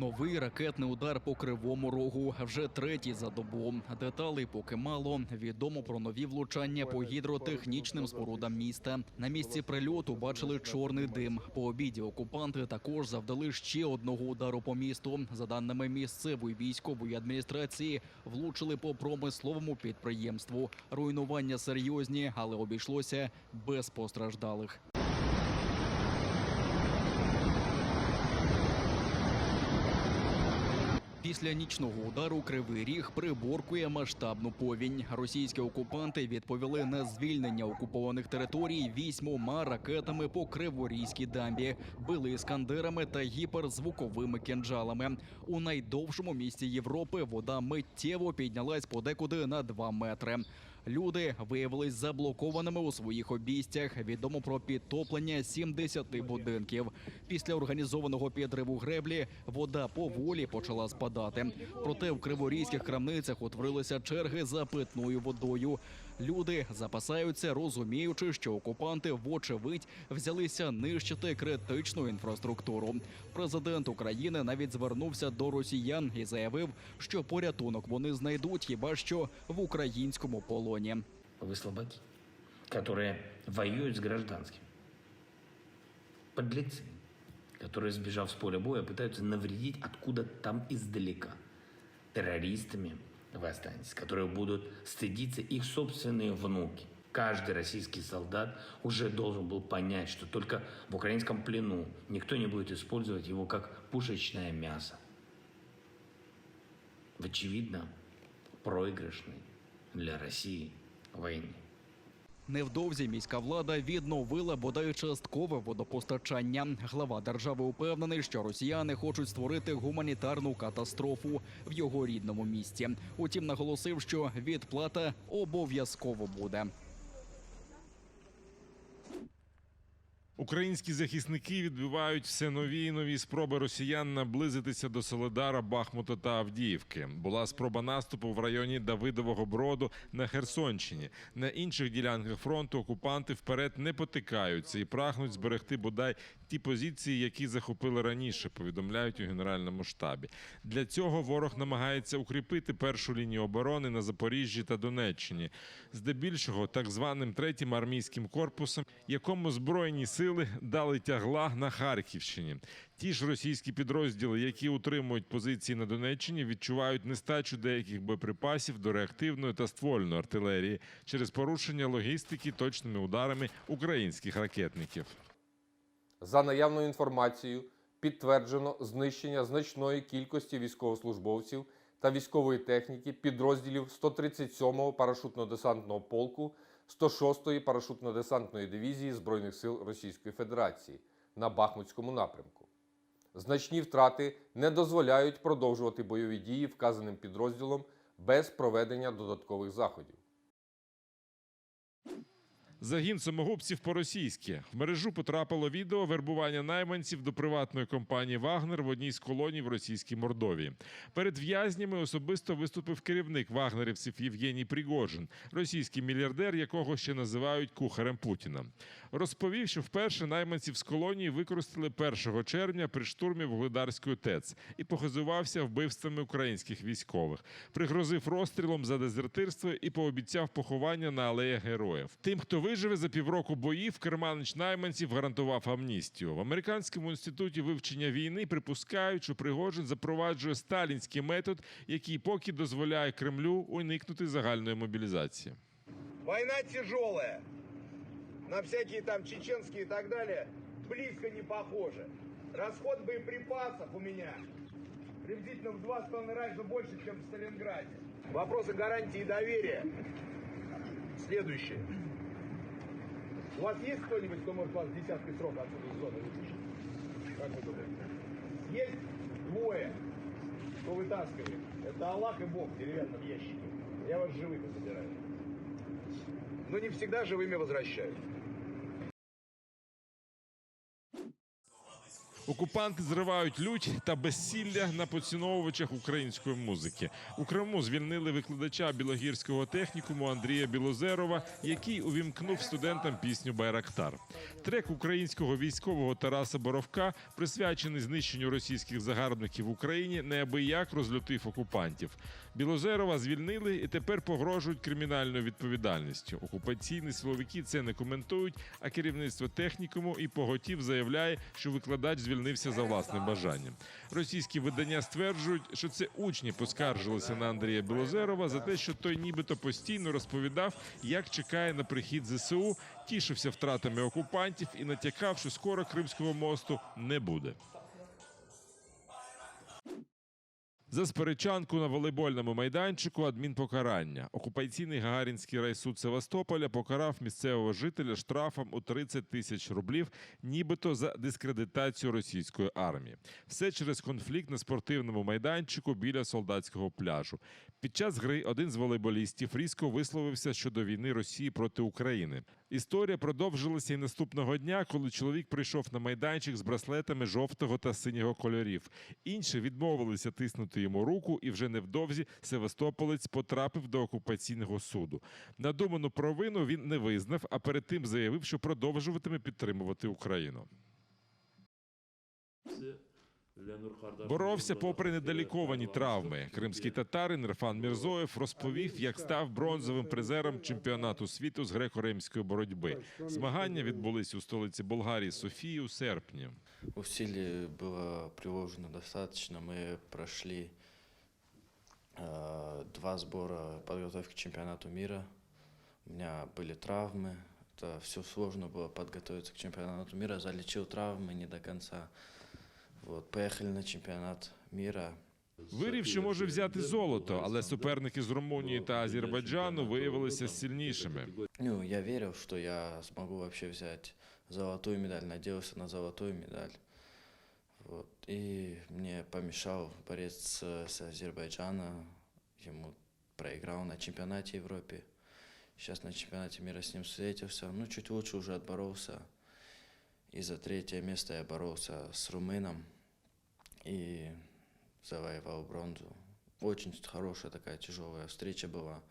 Новий ракетний удар по кривому рогу вже третій за добу. Деталей поки мало. Відомо про нові влучання по гідротехнічним спорудам міста. На місці прильоту бачили чорний дим. По обіді окупанти також завдали ще одного удару по місту. За даними місцевої військової адміністрації, влучили по промисловому підприємству. Руйнування серйозні, але обійшлося без постраждалих. Після нічного удару Кривий Ріг приборкує масштабну повінь. Російські окупанти відповіли на звільнення окупованих територій вісьмома ракетами по Криворізькій дамбі, били іскандерами та гіперзвуковими кінжалами. У найдовшому місті Європи вода миттєво піднялась подекуди на 2 метри. Люди виявились заблокованими у своїх обійстях. Відомо про підтоплення 70 будинків. Після організованого підриву греблі вода поволі почала спадати. Проте в криворізьких крамницях утворилися черги за питною водою. Люди запасаються, розуміючи, що окупанти вочевидь взялися нищити критичну інфраструктуру. Президент України навіть звернувся до росіян і заявив, що порятунок вони знайдуть хіба що в українському полоні. Вы слабаки, которые воюют с гражданским. Подлецы, которые, сбежав с поля боя, пытаются навредить откуда там издалека. Террористами вы останетесь, которые будут стыдиться их собственные внуки. Каждый российский солдат уже должен был понять, что только в украинском плену никто не будет использовать его как пушечное мясо. В очевидно проигрышной для России войне. Невдовзі міська влада відновила бодай часткове водопостачання. Глава держави упевнений, що росіяни хочуть створити гуманітарну катастрофу в його рідному місті. Утім, наголосив, що відплата обов'язково буде. Українські захисники відбивають все нові і нові спроби росіян наблизитися до Соледара, Бахмута та Авдіївки. Була спроба наступу в районі Давидового Броду на Херсонщині. На інших ділянках фронту окупанти вперед не потикаються і прагнуть зберегти бодай ті позиції, які захопили раніше. Повідомляють у генеральному штабі. Для цього ворог намагається укріпити першу лінію оборони на Запоріжжі та Донеччині, здебільшого так званим третім армійським корпусом, якому збройні сили дали тягла на Харківщині. Ті ж російські підрозділи, які утримують позиції на Донеччині, відчувають нестачу деяких боєприпасів до реактивної та ствольної артилерії через порушення логістики точними ударами українських ракетників. За наявною інформацією, підтверджено знищення значної кількості військовослужбовців та військової техніки підрозділів 137-го парашутно-десантного полку 106-ї парашутно-десантної дивізії Збройних сил Російської Федерації на Бахмутському напрямку. Значні втрати не дозволяють продовжувати бойові дії вказаним підрозділом без проведення додаткових заходів. Загін самогубців по-російськи. В мережу потрапило відео вербування найманців до приватної компанії Вагнер в одній з колоній в російській Мордовії. Перед в'язнями особисто виступив керівник вагнерівців Євгеній Пригожин, російський мільярдер, якого ще називають кухарем Путіна. Розповів, що вперше найманців з колонії використали 1 червня при штурмі Вугледарської ТЕЦ і похизувався вбивствами українських військових. Пригрозив розстрілом за дезертирство і пообіцяв поховання на алеях героїв. Тим, хто виживе за півроку боїв, керманич найманців гарантував амністію. В американському інституті вивчення війни припускають, що Пригожин запроваджує сталінський метод, який поки дозволяє Кремлю уникнути загальної мобілізації. Война тяжелая. На всякие там чеченские и так далее близко не похоже. Расход боеприпасов у меня приблизительно в два с половиной раза больше, чем в Сталинграде. Вопросы гарантии доверия. Следующее. У вас есть кто-нибудь, кто может вас в десятки срок отсюда из зоны вытащить? Как вы думаете? Есть двое, кто вытаскивает. Это Аллах и Бог в деревянном ящике. Я вас живыми забираю. Но не всегда живыми возвращают. Окупанти зривають лють та безсілля на поціновувачах української музики. У Криму звільнили викладача білогірського технікуму Андрія Білозерова, який увімкнув студентам пісню Байрактар. Трек українського військового Тараса Боровка, присвячений знищенню російських загарбників в Україні, неабияк розлютив окупантів. Білозерова звільнили і тепер погрожують кримінальною відповідальністю. Окупаційні силовики це не коментують, а керівництво технікуму і поготів заявляє, що викладач звільнився за власним бажанням. Російські видання стверджують, що це учні поскаржилися на Андрія Білозерова за те, що той нібито постійно розповідав, як чекає на прихід ЗСУ, тішився втратами окупантів і натякав, що скоро Кримського мосту не буде. За сперечанку на волейбольному майданчику адмінпокарання. Окупаційний Гагарінський райсуд Севастополя покарав місцевого жителя штрафом у 30 тисяч рублів, нібито за дискредитацію російської армії. Все через конфлікт на спортивному майданчику біля солдатського пляжу. Під час гри один з волейболістів різко висловився щодо війни Росії проти України. Історія продовжилася і наступного дня, коли чоловік прийшов на майданчик з браслетами жовтого та синього кольорів. Інші відмовилися тиснути йому руку, і вже невдовзі Севастополець потрапив до окупаційного суду. Надуману провину він не визнав, а перед тим заявив, що продовжуватиме підтримувати Україну. Боровся попри недоліковані травми. Кримський татарин Ірфан Мірзоєв розповів, як став бронзовим призером чемпіонату світу з греко-римської боротьби. Змагання відбулись у столиці Болгарії Софії у серпні. Усилий было приложено достаточно. Мы прошли э, два сбора подготовки к чемпионату мира. У меня были травмы. Это все сложно было подготовиться к чемпионату мира. Залечил травмы не до конца. Вот, поехали на чемпионат мира. Вирів, що може взяти золото, але суперники з Румунії та Азербайджану виявилися сильнішими. Ну, я верил, что я смогу вообще взять золотую медаль. Надеялся на золотую медаль. Вот. И мне помешал борец с, с Азербайджана. Ему проиграл на чемпионате Европы. Сейчас на чемпионате мира с ним встретился. Ну, чуть лучше уже отборолся. И за третье место я боролся с румыном. И завоевал бронзу. Очень хорошая такая тяжелая встреча была.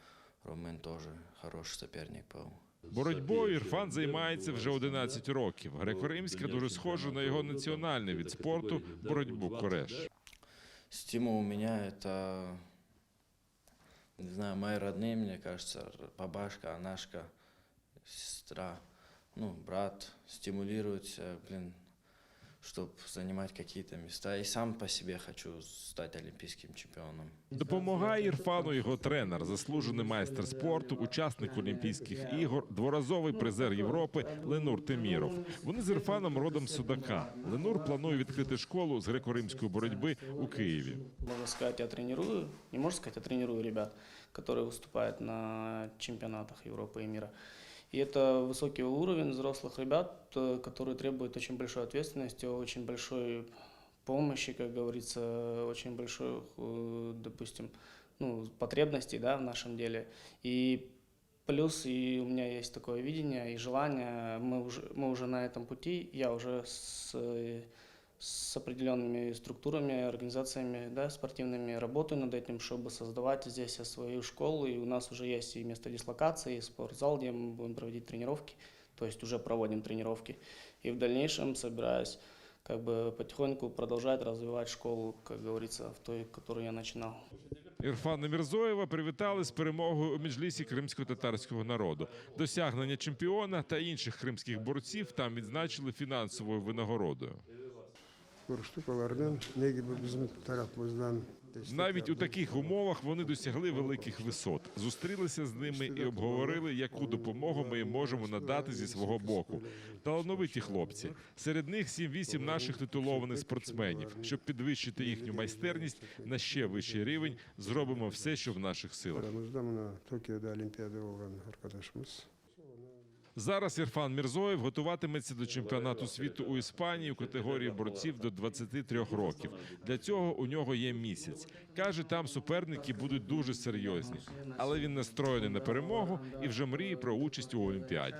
Румын тоже хороший соперник был. Боротьбою Ірфан займається вже 11 років. Греко-римська дуже схожа на його національний від спорту боротьбу кореш. Стимул у меня это, не знаю, мои родные, мне кажется, р- бабашка, Анашка, сестра, ну, брат стимулируют себя, блин, чтобы занимать какие-то места. И сам по себе хочу стать олимпийским чемпионом. Допомагає Ірфану його тренер, заслужений майстер спорту, учасник Олімпійських ігор, дворазовий призер Європи Ленур Теміров. Вони з Ірфаном родом з Судака. Ленур планує відкрити школу з греко-римської боротьби у Києві. Можно сказать, я тренирую, не можно сказать, я тренирую ребят, которые выступают на чемпионатах Европы и мира. И это высокий уровень взрослых ребят, э, который требует очень большой ответственности, очень большой помощи, как говорится, очень большой, э, допустим, ну, потребностей да, в нашем деле. И плюс и у меня есть такое видение и желание, мы уже, мы уже на этом пути, я уже с, э, с определенными структурами, организациями да, спортивными работаю над этим, чтобы создавать здесь свою школу. И у нас уже есть и место дислокации, и спортзал, где мы будем проводить тренировки. То есть уже проводим тренировки. И в дальнейшем собираюсь как бы потихоньку продолжать развивать школу, как говорится, в той, которую я начинал. Ірфана Мірзоєва привітали з перемогою у меджлісі кримсько-татарського народу. Досягнення чемпіона та інших кримських борців там відзначили фінансовою винагородою. Bizim tarafımızdan Навіть у таких умовах вони досягли великих висот. Зустрілися з ними і обговорили, яку допомогу ми їм можемо надати зі свого боку. Талановиті хлопці. Серед них 7-8 наших титулованих спортсменів. Щоб підвищити їхню майстерність на ще вищий рівень, зробимо все, що в наших силах. Зараз Ірфан Мірзоєв готуватиметься до чемпіонату світу у Іспанії у категорії борців до 23 років. Для цього у нього є місяць. Каже, там суперники будуть дуже серйозні, але він настроєний на перемогу і вже мріє про участь у Олімпіаді.